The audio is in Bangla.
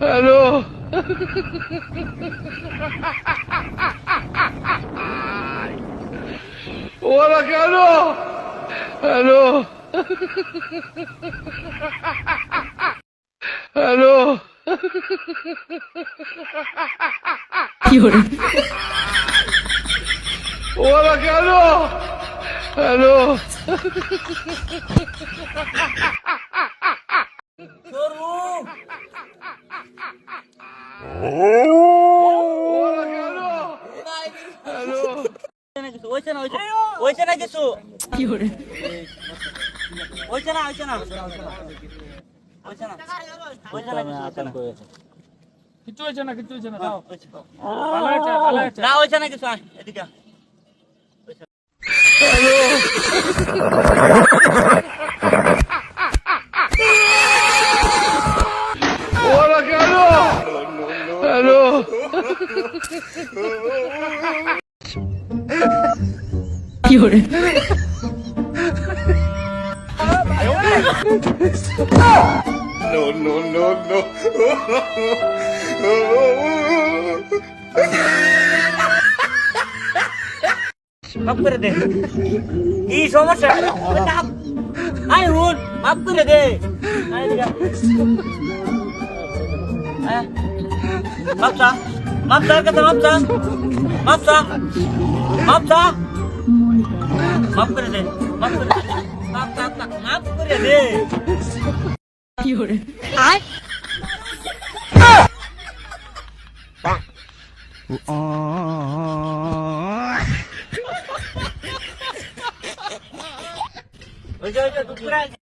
¡Aló! ¡Hola, Cano! ¡Aló! ¡Aló! Llora. ¡Hola, Cano! ¡Aló! Hello হয়েছে না না কিছু হয়েছে না না হয়েছে না দাও না কিছু হ্যালো মাফ করে দে। কি সমস্যা? আই হুন মাফ করে দে। আয়। আয়। কাছে মাফ চা মাফ চা মাফ চা মাফ করে দে মাফ করে দে মাফ মাফ মাফ করে দে ওই যে ওই যে